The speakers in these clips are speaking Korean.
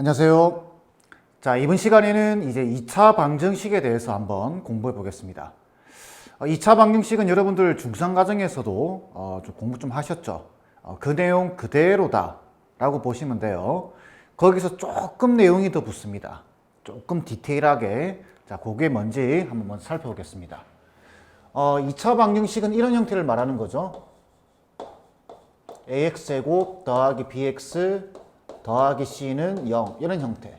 안녕하세요. 자, 이번 시간에는 이제 2차 방정식에 대해서 한번 공부해 보겠습니다. 어, 2차 방정식은 여러분들 중상 과정에서도 어, 좀 공부 좀 하셨죠? 어, 그 내용 그대로다 라고 보시면 돼요. 거기서 조금 내용이 더 붙습니다. 조금 디테일하게. 자, 그게 뭔지 한번 살펴보겠습니다. 어, 2차 방정식은 이런 형태를 말하는 거죠. ax제곱 더하기 bx 더하기 c는 0 이런 형태.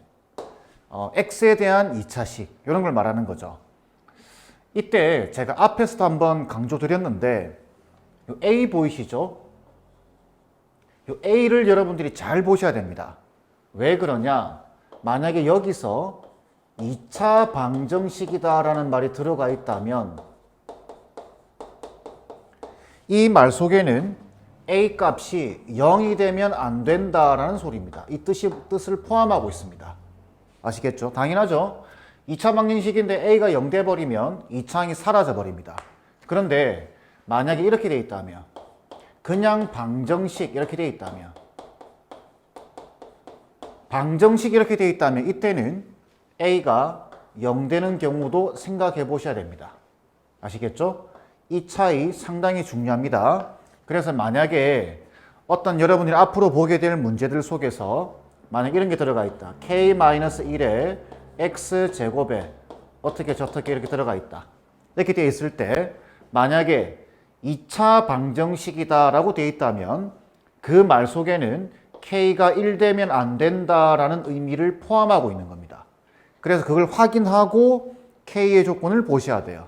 어, x에 대한 2차식 이런 걸 말하는 거죠. 이때 제가 앞에서도 한번 강조드렸는데 요 a 보이시죠? 요 a를 여러분들이 잘 보셔야 됩니다. 왜 그러냐? 만약에 여기서 2차 방정식이다 라는 말이 들어가 있다면 이 말 속에는 a 값이 0이 되면 안 된다라는 소리입니다. 이 뜻이 뜻을 포함하고 있습니다. 아시겠죠? 당연하죠. 2차 방정식인데 a가 0돼 버리면 2차항이 사라져 버립니다. 그런데 만약에 이렇게 돼 있다면 그냥 방정식 이렇게 돼 있다면 방정식 이렇게 돼 있다면 이때는 a가 0 되는 경우도 생각해 보셔야 됩니다. 아시겠죠? 이 차이 상당히 중요합니다. 그래서 만약에 어떤 여러분들이 앞으로 보게 될 문제들 속에서 만약 이런 게 들어가 있다. k-1에 x제곱에 어떻게 저떻게 이렇게 들어가 있다. 이렇게 되어 있을 때 만약에 2차 방정식이다라고 되어 있다면 그 말 속에는 k가 1 되면 안 된다라는 의미를 포함하고 있는 겁니다. 그래서 그걸 확인하고 k의 조건을 보셔야 돼요.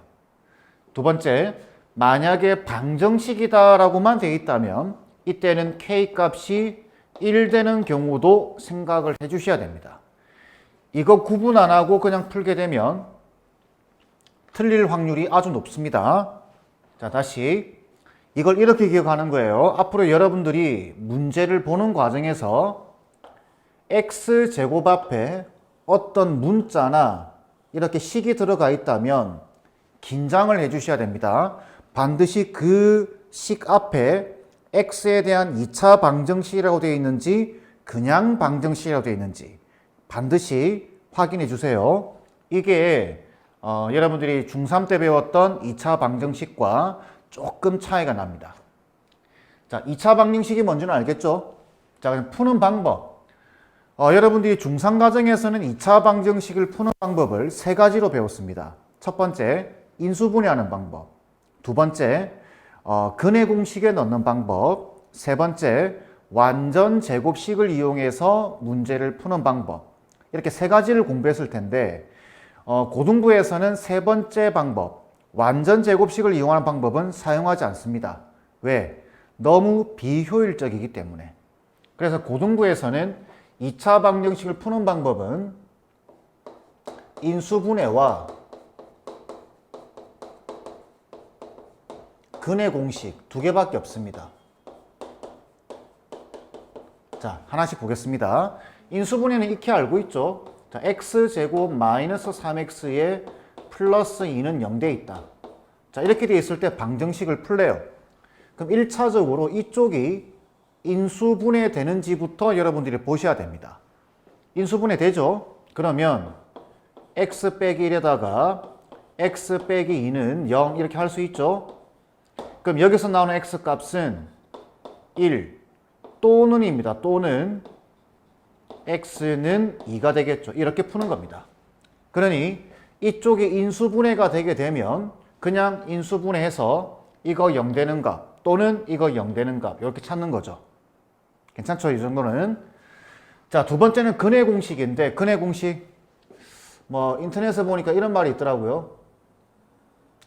두 번째, 만약에 방정식이다라고만 되어 있다면 이때는 k 값이 1 되는 경우도 생각을 해 주셔야 됩니다. 이거 구분 안 하고 그냥 풀게 되면 틀릴 확률이 아주 높습니다. 자, 다시 이걸 이렇게 기억하는 거예요. 앞으로 여러분들이 문제를 보는 과정에서 x제곱 앞에 어떤 문자나 이렇게 식이 들어가 있다면 긴장을 해 주셔야 됩니다. 반드시 그 식 앞에 x에 대한 2차 방정식이라고 되어 있는지 그냥 방정식이라고 되어 있는지 반드시 확인해 주세요. 이게 어, 여러분들이 중3 때 배웠던 2차 방정식과 조금 차이가 납니다. 자, 2차 방정식이 뭔지는 알겠죠? 자, 그럼 푸는 방법. 어, 여러분들이 중3 과정에서는 2차 방정식을 푸는 방법을 세 가지로 배웠습니다. 첫 번째, 인수분해하는 방법. 두 번째, 어, 근해 공식에 넣는 방법. 세 번째, 완전 제곱식을 이용해서 문제를 푸는 방법. 이렇게 세 가지를 공부했을 텐데, 어, 고등부에서는 세 번째 방법, 완전 제곱식을 이용하는 방법은 사용하지 않습니다. 왜? 너무 비효율적이기 때문에. 그래서 고등부에서는 2차 방정식을 푸는 방법은 인수분해와 근해 공식 두 개밖에 없습니다. 자, 하나씩 보겠습니다. 인수분해는 익히 알고 있죠? 자, x제곱 마이너스 3x에 플러스 2는 0돼 있다. 자, 이렇게 돼 있을 때 방정식을 풀래요. 그럼 1차적으로 이쪽이 인수분해 되는지부터 여러분들이 보셔야 됩니다. 인수분해 되죠? 그러면 x 빼기 1에다가 x 빼기 2는 0 이렇게 할 수 있죠? 그럼 여기서 나오는 x 값은 1 또는 입니다. 또는 x는 2가 되겠죠. 이렇게 푸는 겁니다. 그러니 이쪽이 인수분해가 되게 되면 그냥 인수분해해서 이거 0 되는 값 또는 이거 0 되는 값 이렇게 찾는 거죠. 괜찮죠? 이 정도는. 자, 두 번째는 근해 공식인데 근해 공식 뭐 인터넷에 보니까 이런 말이 있더라고요.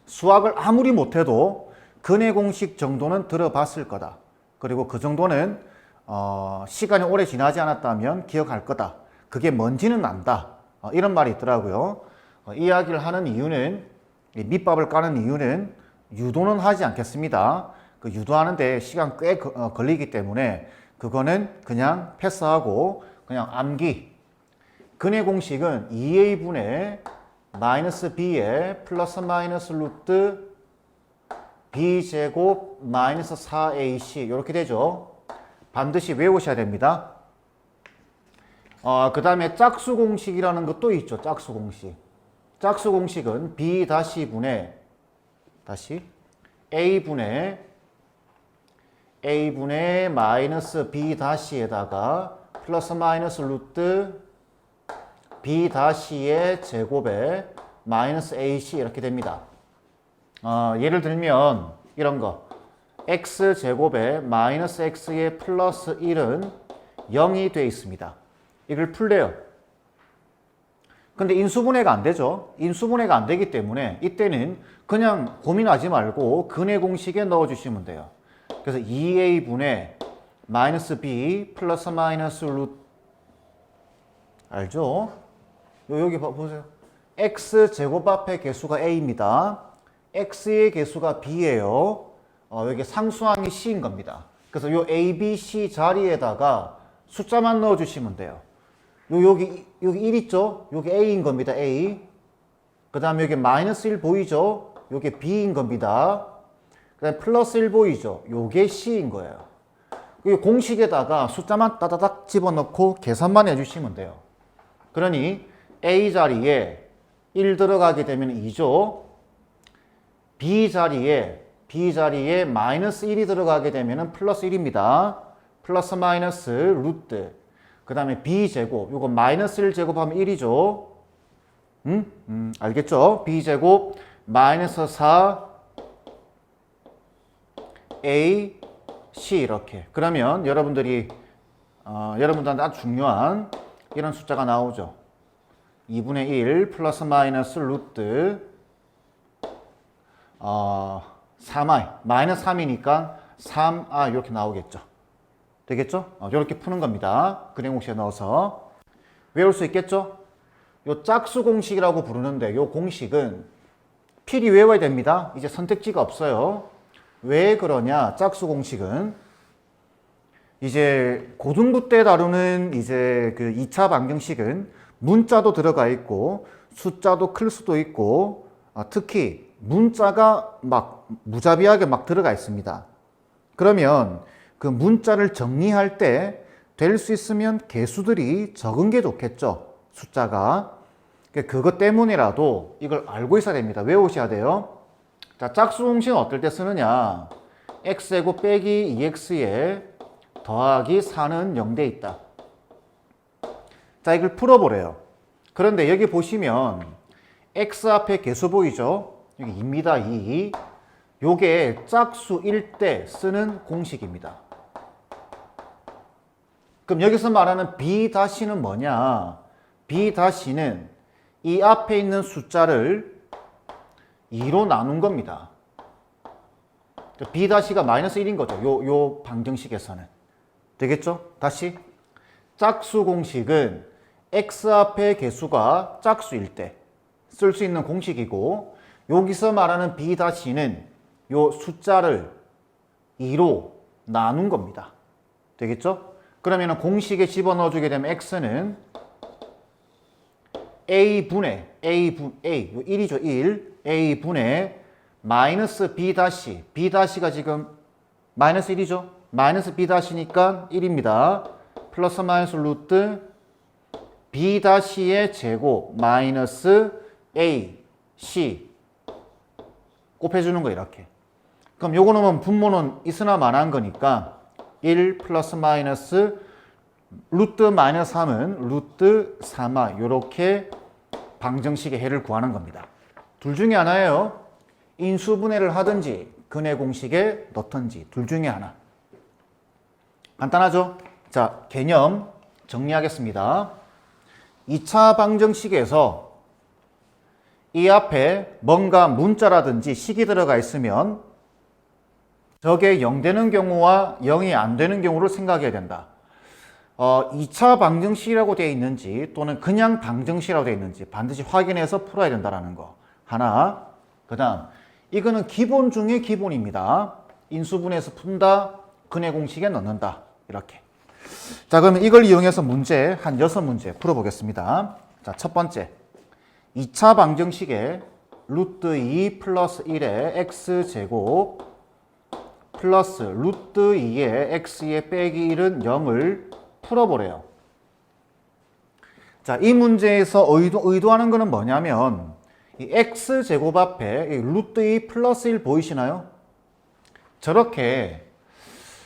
수학을 아무리 못해도 근해 공식 정도는 들어봤을 거다. 그리고 그 정도는 어, 시간이 오래 지나지 않았다면 기억할 거다. 그게 뭔지는 안다. 어, 이런 말이 있더라고요. 어, 이야기를 하는 이유는 밑밥을 까는 이유는 유도는 하지 않겠습니다. 그 유도하는데 시간 꽤 거, 어, 걸리기 때문에 그거는 그냥 패스하고 그냥 암기. 근해 공식은 2a분의 마이너스 b에 플러스 마이너스 루트 b제곱 마이너스 4ac 이렇게 되죠. 반드시 외우셔야 됩니다. 어, 그 다음에 짝수 공식이라는 것도 있죠. 짝수 공식. 짝수 공식은 b 다시 a 분의 a 분의 마이너스 b 다시에다가 플러스 마이너스 루트 b 다시의 제곱에 마이너스 ac 이렇게 됩니다. 어, 예를 들면 이런 거 x 제곱에 마이너스 x의 플러스 1은 0이 돼 있습니다. 이걸 풀래요. 근데 인수분해가 안 되죠. 인수분해가 안 되기 때문에 이때는 그냥 고민하지 말고 근해 공식에 넣어 주시면 돼요. 그래서 2a분의 마이너스 b 플러스 마이너스 루트 알죠? 요- 여기 봐- 보세요. x 제곱 앞에 개수가 a입니다. X의 개수가 b예요. 어, 여기 상수항이 c인 겁니다. 그래서 요 a, b, c 자리에다가 숫자만 넣어 주시면 돼요. 요 여기 여기 1 있죠? 여기 a인 겁니다. a. 그다음에 여기 마이너스 1 보이죠? 요게 b인 겁니다. 그다음에 플러스 1 보이죠? 요게 c인 거예요. 이 공식에다가 숫자만 따다닥 집어넣고 계산만 해주시면 돼요. 그러니 A 자리에 1 들어가게 되면 2죠. B 자리에 B 자리에 마이너스 1이 들어가게 되면 플러스 1입니다. 플러스 마이너스 루트. 그 다음에 B 제곱. 이거 마이너스 1 제곱하면 1이죠. 음? 음, 알겠죠? B 제곱 마이너스 4 A C 이렇게. 그러면 여러분들이 어, 여러분들한테 아주 중요한 이런 숫자가 나오죠. 2분의 1 플러스 마이너스 루트 어, 3i 마이너스 3이니까 3i 이렇게 나오겠죠. 되겠죠? 어, 이렇게 푸는 겁니다. 그림 공식에 넣어서 외울 수 있겠죠? 요 짝수 공식이라고 부르는데 요 공식은 필히 외워야 됩니다. 이제 선택지가 없어요. 왜 그러냐? 짝수 공식은 이제 고등부 때 다루는 이제 그 2차 방정식은 문자도 들어가 있고 숫자도 클 수도 있고 아, 특히 문자가 막 무자비하게 막 들어가 있습니다. 그러면 그 문자를 정리할 때 될 수 있으면 개수들이 적은 게 좋겠죠. 숫자가. 그러니까 그것 때문이라도 이걸 알고 있어야 됩니다. 외우셔야 돼요. 자, 짝수 공식은 어떨 때 쓰느냐? x제곱 빼기 2x에 더하기 4는 0돼 있다. 자, 이걸 풀어보래요. 그런데 여기 보시면 x 앞에 개수 보이죠? 여기 2입니다. 2. 요게 짝수일 때 쓰는 공식입니다. 그럼 여기서 말하는 b 다시는 뭐냐? b 다시는 이 앞에 있는 숫자를 2로 나눈 겁니다. b 다시가 마이너스 1인 거죠. 요, 요 방정식에서는. 되겠죠? 다시. 짝수 공식은 x 앞의 개수가 짝수일 때 쓸 수 있는 공식이고 여기서 말하는 b 다시는 요 숫자를 2로 나눈 겁니다. 되겠죠? 그러면 공식에 집어넣어 주게 되면 x는 a분의 a분 a 요 1이죠 1 a분의 마이너스 b 다시 b 다시가 지금 마이너스 1이죠? 마이너스 b 다시니까 1입니다. 플러스 마이너스 루트 b 다시의 제곱 마이너스 a c 곱해주는 거 이렇게 그럼 요거 넣으면 분모는 있으나 마나한 거니까 1 플러스 마이너스 루트 마이너스 3은 루트 3아 요렇게 방정식의 해를 구하는 겁니다. 둘 중에 하나예요. 인수분해를 하든지 근해 공식에 넣든지 둘 중에 하나. 간단하죠? 자, 개념 정리하겠습니다. 2차 방정식에서 이 앞에 뭔가 문자라든지 식이 들어가 있으면 저게 0 되는 경우와 0이 안 되는 경우를 생각해야 된다. 어, 2차 방정식이라고 되어 있는지 또는 그냥 방정식이라고 되어 있는지 반드시 확인해서 풀어야 된다는 거. 하나. 그 다음, 이거는 기본 중에 기본입니다. 인수분해에서 푼다, 근해 공식에 넣는다. 이렇게. 자, 그러면 이걸 이용해서 문제 한 여섯 문제 풀어보겠습니다. 자, 첫 번째. 2차 방정식에 루트 2 플러스 1의 x제곱 플러스 루트 2의 x의 빼기 1은 0을 풀어보래요. 자, 이 문제에서 의도, 의도하는 거는 뭐냐면 이 x 제곱 앞에 이 루트 2 플러스 1 보이시나요? 저렇게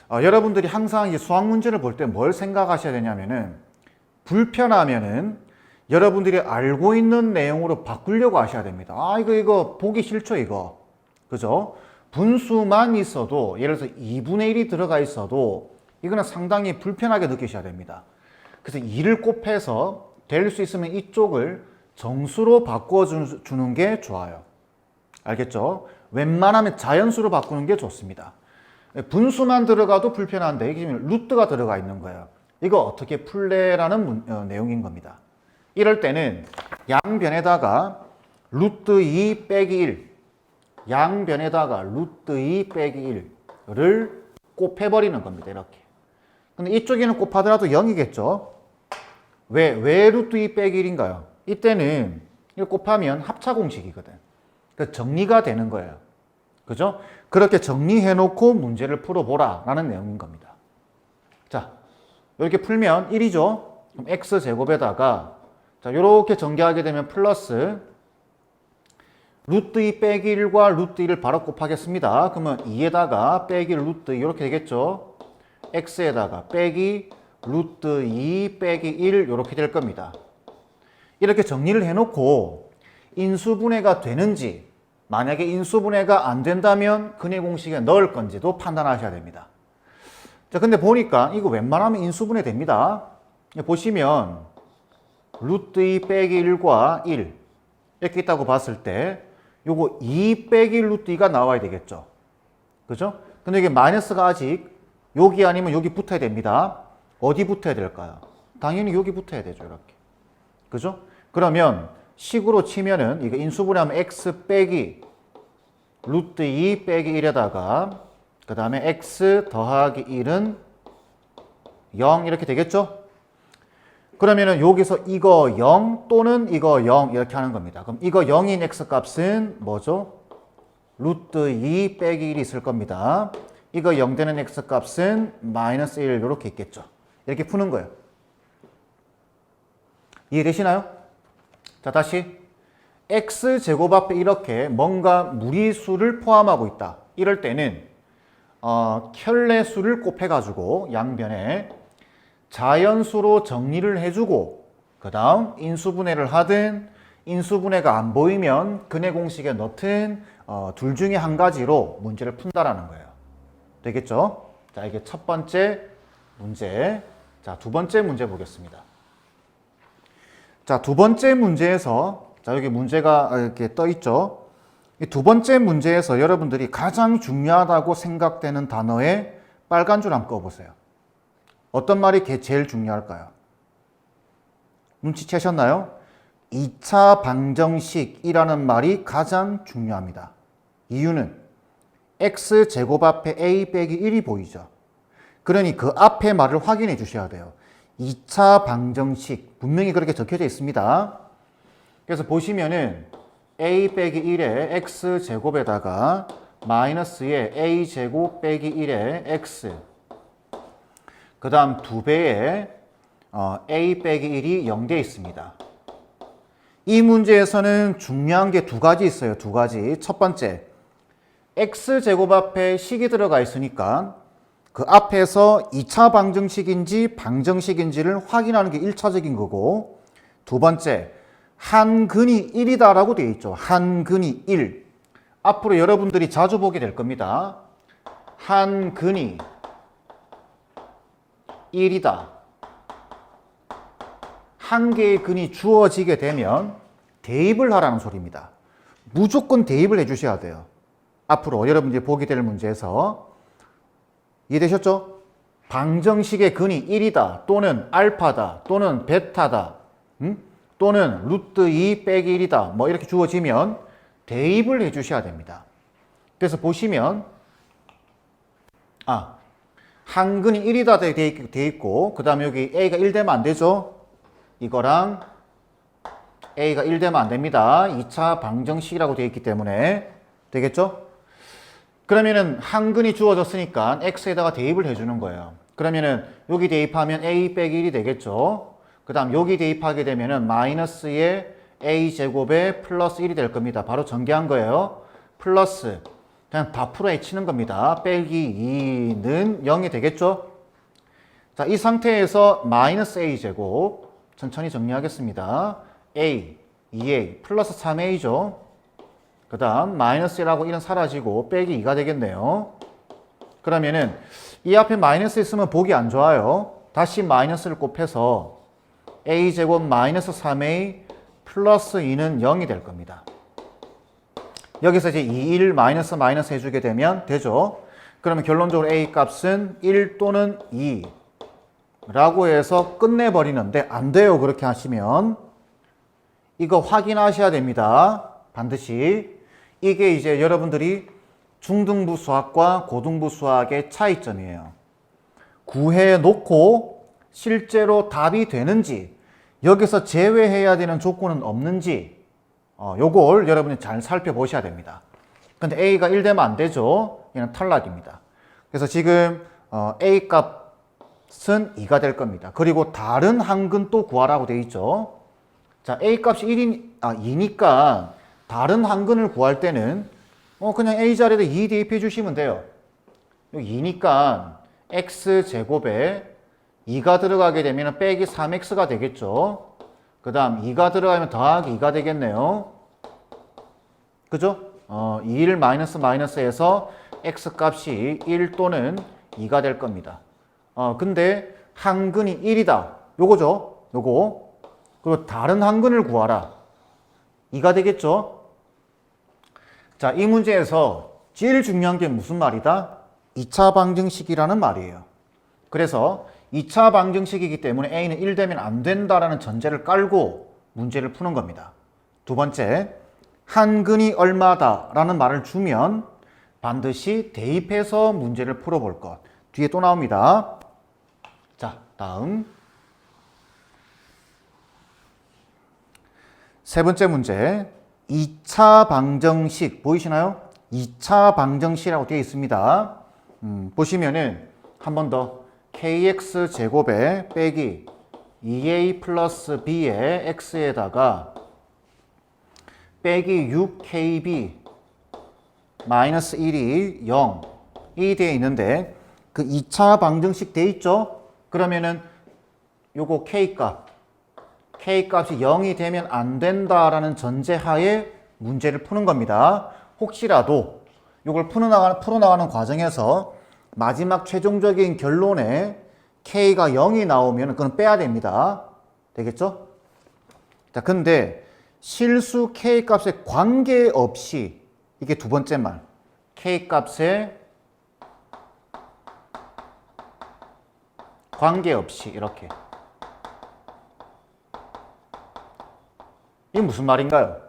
어, 여러분들이 항상 이 수학 문제를 볼 때 뭘 생각하셔야 되냐면은 불편하면은 여러분들이 알고 있는 내용으로 바꾸려고 하셔야 됩니다. 아, 이거, 이거 보기 싫죠, 이거. 그죠? 분수만 있어도, 예를 들어서 2분의 1이 들어가 있어도, 이거는 상당히 불편하게 느끼셔야 됩니다. 그래서 2를 곱해서 될 수 있으면 이쪽을 정수로 바꿔주는 게 좋아요. 알겠죠? 웬만하면 자연수로 바꾸는 게 좋습니다. 분수만 들어가도 불편한데, 이게 지금 루트가 들어가 있는 거예요. 이거 어떻게 풀래라는 문- 어, 내용인 겁니다. 이럴 때는 양변에다가 루트 2 빼기 1 양변에다가 루트 2 빼기 1을 곱해버리는 겁니다. 이렇게. 근데 이쪽에는 곱하더라도 0이겠죠? 왜, 왜 루트 2 빼기 1인가요? 이때는 이거 곱하면 합차 공식이거든. 그 정리가 되는 거예요. 그죠? 그렇게 정리해놓고 문제를 풀어보라 라는 내용인 겁니다. 자, 이렇게 풀면 1이죠? 그럼 x제곱에다가 자, 이렇게 전개하게 되면 플러스 루트 2 빼기 1과 루트 2를 바로 곱하겠습니다. 그러면 2에다가 빼기 루트 2 이렇게 되겠죠? x에다가 빼기 루트 2 빼기 1 이렇게 될 겁니다. 이렇게 정리를 해놓고 인수분해가 되는지 만약에 인수분해가 안 된다면 근해 공식에 넣을 건지도 판단하셔야 됩니다. 자, 근데 보니까 이거 웬만하면 인수분해 됩니다. 보시면 루트 2 빼기 1과 1 이렇게 있다고 봤을 때 요거 2 빼기 루트 2가 나와야 되겠죠. 그죠? 근데 이게 마이너스가 아직 여기 아니면 여기 붙어야 됩니다. 어디 붙어야 될까요? 당연히 여기 붙어야 되죠. 이렇게. 그죠? 그러면 식으로 치면은 이거 인수분해하면 x 빼기 루트 2 빼기 1에다가 그 다음에 x 더하기 1은 0 이렇게 되겠죠? 그러면은 여기서 이거 0 또는 이거 0 이렇게 하는 겁니다. 그럼 이거 0인 x 값은 뭐죠? 루트 2 빼기 1이 있을 겁니다. 이거 0 되는 x 값은 마이너스 1 이렇게 있겠죠. 이렇게 푸는 거예요. 이해되시나요? 자, 다시 x 제곱 앞에 이렇게 뭔가 무리수를 포함하고 있다. 이럴 때는 어, 켤레수를 곱해가지고 양변에 자연수로 정리를 해주고 그 다음 인수분해를 하든 인수분해가 안 보이면 근해 공식에 넣든 어, 둘 중에 한 가지로 문제를 푼다라는 거예요. 되겠죠? 자, 이게 첫 번째 문제. 자, 두 번째 문제 보겠습니다. 자, 두 번째 문제에서 자, 여기 문제가 이렇게 떠 있죠. 이 두 번째 문제에서 여러분들이 가장 중요하다고 생각되는 단어에 빨간 줄 한번 꺼보세요. 어떤 말이 게- 제일 중요할까요? 눈치채셨나요? 2차 방정식이라는 말이 가장 중요합니다. 이유는 x 제곱 앞에 a 빼기 1이 보이죠. 그러니 그 앞에 말을 확인해 주셔야 돼요. 2차 방정식 분명히 그렇게 적혀져 있습니다. 그래서 보시면은 a 빼기 1에 x 제곱에다가 마이너스에 a 제곱 빼기 1에 x 그 다음 두 배에 어, a 빼기 1이 0돼 있습니다. 이 문제에서는 중요한 게 두 가지 있어요. 두 가지. 첫 번째, x 제곱 앞에 식이 들어가 있으니까 그 앞에서 2차 방정식인지 방정식인지를 확인하는 게 1차적인 거고 두 번째, 한 근이 1이다라고 되어 있죠. 한 근이 1. 앞으로 여러분들이 자주 보게 될 겁니다. 한 근이 1이다. 한 개의 근이 주어지게 되면 대입을 하라는 소리입니다. 무조건 대입을 해 주셔야 돼요. 앞으로 여러분들이 보게 될 문제에서 이해되셨죠? 방정식의 근이 1이다 또는 알파다 또는 베타다 음? 또는 루트 2 빼기 1이다 뭐 이렇게 주어지면 대입을 해 주셔야 됩니다. 그래서 보시면 아 한근이 1이다 돼 있고 그 다음에 여기 a가 1 되면 안 되죠? 이거랑 a가 1 되면 안 됩니다. 2차 방정식이라고 되어 있기 때문에 되겠죠? 그러면은 한근이 주어졌으니까 x에다가 대입을 해주는 거예요. 그러면은 여기 대입하면 a 빼기 1이 되겠죠? 그그 다음 여기 대입하게 되면은 마이너스의 a 제곱에 플러스 1이 될 겁니다. 바로 전개한 거예요. 플러스 그냥 다 풀어에 치는 겁니다. 빼기 2는 0이 되겠죠? 자, 이 상태에서 마이너스 a 제곱 천천히 정리하겠습니다. a, 2a 플러스 3a죠. 그 다음 마이너스 1하고 1은 사라지고 빼기 2가 되겠네요. 그러면은 이 앞에 마이너스 있으면 보기 안 좋아요. 다시 마이너스를 곱해서 a 제곱 마이너스 3a 플러스 2는 0이 될 겁니다. 여기서 이제 2, 1 마이너스 마이너스 해주게 되면 되죠. 그러면 결론적으로 a 값은 1 또는 2 라고 해서 끝내버리는데 안 돼요. 그렇게 하시면 이거 확인하셔야 됩니다. 반드시 이게 이제 여러분들이 중등부 수학과 고등부 수학의 차이점이에요. 구해 놓고 실제로 답이 되는지 여기서 제외해야 되는 조건은 없는지 어, 요걸 여러분이 잘 살펴보셔야 됩니다. 근데 A가 1 되면 안 되죠. 얘는 탈락입니다. 그래서 지금 어, A 값은 2가 될 겁니다. 그리고 다른 한근 또 구하라고 돼 있죠. 자, A 값이 1이, 아, 2니까 다른 한근을 구할 때는 어, 그냥 A 자리에 2 대입해 주시면 돼요. 여기 2니까 x 제곱에 2가 들어가게 되면 빼기 3x가 되겠죠. 그 다음 2가 들어가면 더하기 2가 되겠네요. 그죠? 어, 2를 마이너스 마이너스해서 x 값이 1 또는 2가 될 겁니다. 어, 근데 한근이 1이다. 요거죠. 요거. 그리고 다른 한근을 구하라. 2가 되겠죠? 자, 이 문제에서 제일 중요한 게 무슨 말이다? 2차 방정식이라는 말이에요. 그래서 2차 방정식이기 때문에 a는 1 되면 안 된다라는 전제를 깔고 문제를 푸는 겁니다. 두 번째, 한 근이 얼마다라는 말을 주면 반드시 대입해서 문제를 풀어볼 것. 뒤에 또 나옵니다. 자, 다음. 세 번째 문제. 2차 방정식 보이시나요? 2차 방정식이라고 되어 있습니다. 음, 보시면은 한 번 더 kx 제곱에 빼기 2a 플러스 b의 x에다가 빼기 6kb 마이너스 1이 0이 되어 있는데 그 2차 방정식 돼 있죠? 그러면은 요거 k값 k값이 0이 되면 안 된다라는 전제하에 문제를 푸는 겁니다. 혹시라도 이걸 풀어나가는, 풀어나가는 과정에서 마지막 최종적인 결론에 k가 0이 나오면 그건 빼야 됩니다. 되겠죠? 자, 근데 실수 k 값에 관계없이 이게 두 번째 말. k 값에 관계없이 이렇게 이게 무슨 말인가요?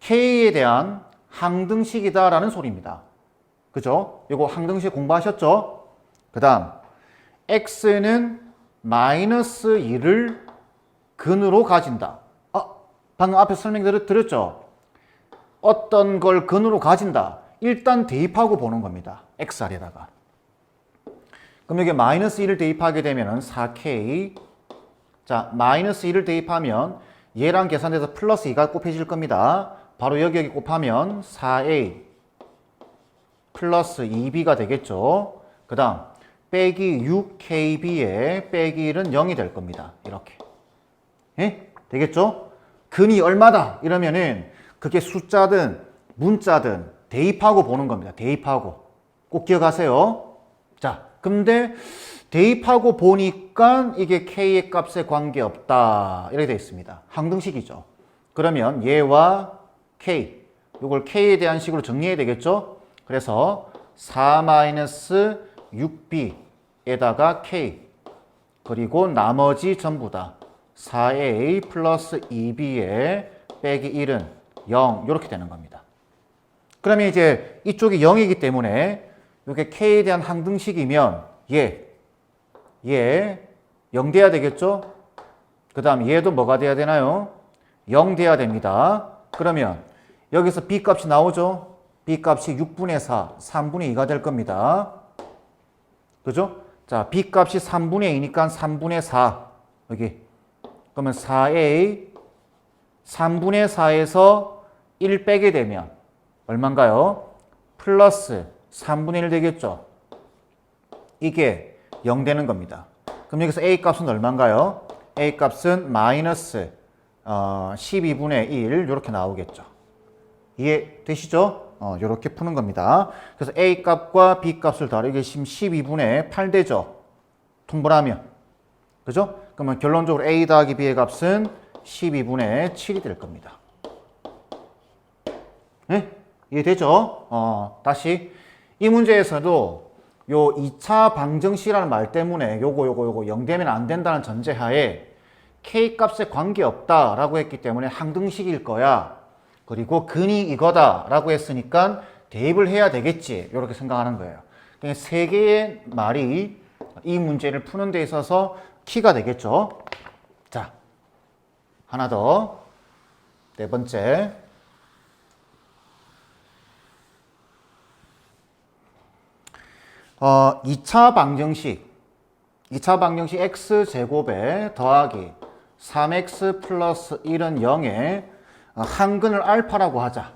K에 대한 항등식이다라는 소리입니다. 그죠? 이거 항등식 공부하셨죠? 그 다음, X는 마이너스 2를 근으로 가진다. 아, 방금 앞에 설명 드렸죠? 어떤 걸 근으로 가진다. 일단 대입하고 보는 겁니다. X알에다가. 그럼 여기 마이너스 1을 대입하게 되면 4K. 자, 마이너스 1을 대입하면 얘랑 계산돼서 플러스 2가 곱해질 겁니다. 바로 여기 여기 곱하면 4a 플러스 2b가 되겠죠. 그 다음 빼기 6kb에 빼기 1은 0이 될 겁니다. 이렇게. 예? 되겠죠? 근이 얼마다? 이러면은 그게 숫자든 문자든 대입하고 보는 겁니다. 대입하고. 꼭 기억하세요. 자, 근데 대입하고 보니까 이게 k의 값에 관계없다. 이렇게 되어 있습니다. 항등식이죠. 그러면 얘와 k, 이걸 k에 대한 식으로 정리해야 되겠죠? 그래서 4-6b에다가 k 그리고 나머지 전부 다 4a 플러스 2b에 빼기 1은 0 이렇게 되는 겁니다. 그러면 이제 이쪽이 0이기 때문에 이게 k에 대한 항등식이면 얘, 얘 0 돼야 되겠죠? 그 다음 얘도 뭐가 돼야 되나요? 0 돼야 됩니다. 그러면 여기서 b 값이 나오죠? B 값이 6분의 4, 3분의 2가 될 겁니다. 그죠? 자, b 값이 3분의 2니까 3분의 4. 여기. 그러면 4a 3분의 4에서 1 빼게 되면 얼마인가요? 플러스 3분의 1 되겠죠. 이게 0 되는 겁니다. 그럼 여기서 a 값은 얼마인가요? a 값은 마이너스 어, 12분의 1 이렇게 나오겠죠. 이해 되시죠? 어, 이렇게 푸는 겁니다. 그래서 a 값과 b 값을 다르게 심 12분의 8 되죠. 통분하면. 그죠? 그러면 결론적으로 a 더하기 b의 값은 12분의 7이 될 겁니다. 네? 이해되죠? 어, 다시 이 문제에서도 요 2차 방정식이라는 말 때문에 요거 요거 요거 0 되면 안 된다는 전제하에 k 값에 관계없다라고 했기 때문에 항등식일 거야. 그리고 근이 이거다라고 했으니까 대입을 해야 되겠지. 이렇게 생각하는 거예요. 그러니까 세 개의 말이 이 문제를 푸는 데 있어서 키가 되겠죠. 자, 하나 더. 네 번째. 어, 2차 방정식. 2차 방정식 x제곱에 더하기 3x 플러스 1은 0에 한근을 알파라고 하자.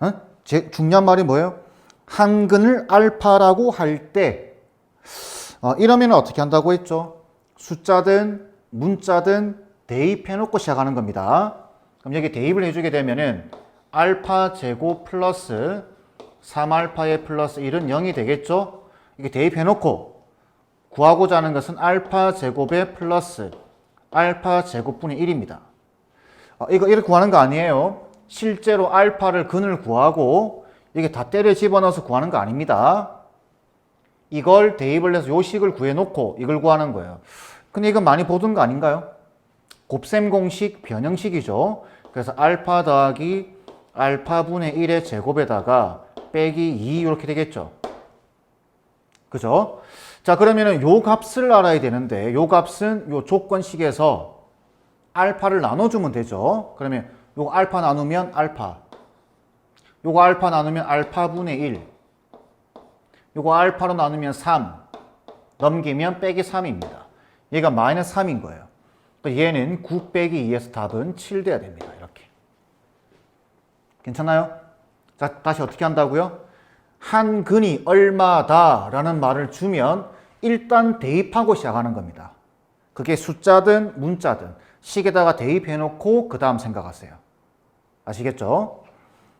어? 제 중요한 말이 뭐예요? 한근을 알파라고 할 때, 어, 이러면 어떻게 한다고 했죠? 숫자든 문자든 대입해놓고 시작하는 겁니다. 그럼 여기 대입을 해주게 되면은 알파 제곱 플러스 3알파의 플러스 1은 0이 되겠죠? 이게 대입해놓고 구하고자 하는 것은 알파 제곱의 플러스 알파 제곱분의 1입니다. 어, 이거 이렇게 구하는 거 아니에요. 실제로 알파를 근을 구하고 이게 다 때려 집어넣어서 구하는 거 아닙니다. 이걸 대입을 해서 요식을 구해놓고 이걸 구하는 거예요. 근데 이건 많이 보던 거 아닌가요? 곱셈 공식 변형식이죠. 그래서 알파 더하기 알파분의 1의 제곱에다가 빼기 2 이렇게 되겠죠. 그죠? 자 그러면은 요 값을 알아야 되는데 요 값은 요 조건식에서 알파를 나눠주면 되죠. 그러면 요거 알파 나누면 알파. 요거 알파 나누면 알파분의 1. 요거 알파로 나누면 3. 넘기면 빼기 3입니다. 얘가 마이너스 3인 거예요. 얘는 9 빼기 2에서 답은 7 돼야 됩니다. 이렇게. 괜찮아요? 자, 다시 어떻게 한다고요? 한 근이 얼마다 라는 말을 주면 일단 대입하고 시작하는 겁니다. 그게 숫자든 문자든 식에다가 대입해 놓고 그 다음 생각하세요. 아시겠죠?